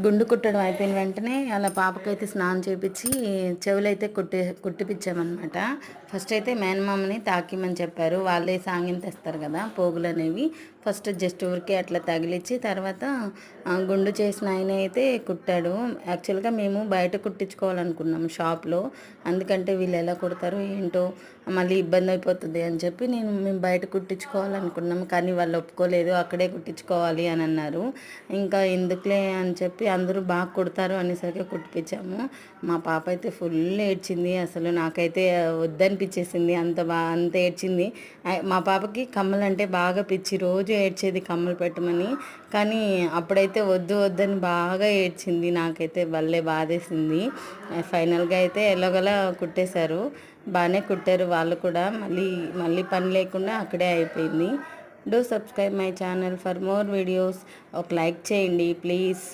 గుండు కుట్టడం అయిపోయిన వెంటనే అలా పాపకైతే స్నానం చేపించి చెవులైతే కుట్టి కుట్టిపించామన్నమాట ఫస్ట్ అయితే మేనమామని తాకిమని చెప్పారు. వాళ్ళే సాంగిన తెస్తారు కదా పోగులు అనేవి ఫస్ట్ జస్ట్ ఊరికే అట్లా తగిలిచ్చి తర్వాత గుండు చేసిన ఆయన అయితే కుట్టాడు. యాక్చువల్గా మేము బయట కుట్టించుకోవాలనుకున్నాం షాప్లో. అందుకంటే వీళ్ళు ఎలా కుడతారు ఏంటో మళ్ళీ ఇబ్బంది అయిపోతుంది అని చెప్పి నేను మేము బయట కుట్టించుకోవాలనుకున్నాం. కానీ వాళ్ళు ఒప్పుకోలేదు అక్కడే కుట్టించుకోవాలి అని అన్నారు. ఇంకా ఎందుకులే అని చెప్పి అందరూ బాగా కుడతారు అనేసరికి కుట్టిపించాము మా పాప అయితే ఫుల్ ఏడ్చింది. అసలు నాకైతే వద్దనిపించేసింది అంత బా అంత ఏడ్చింది. మా పాపకి కమ్మలు అంటే బాగా పిచ్చి. రోజు ఏడ్చేది కమ్మలు పెట్టమని. కానీ అప్పుడైతే వద్దు వద్దని బాగా ఏడ్చింది. నాకైతే భలే బాధేసింది. ఫైనల్గా అయితే ఎలాగోలా కుట్టేశారు. బాగానే కుట్టారు వాళ్ళు కూడా. మళ్ళీ మళ్ళీ పని లేకుండా అక్కడే అయిపోయింది. Do subscribe my channel for more videos ఒక లైక్ చేయండి ప్లీజ్.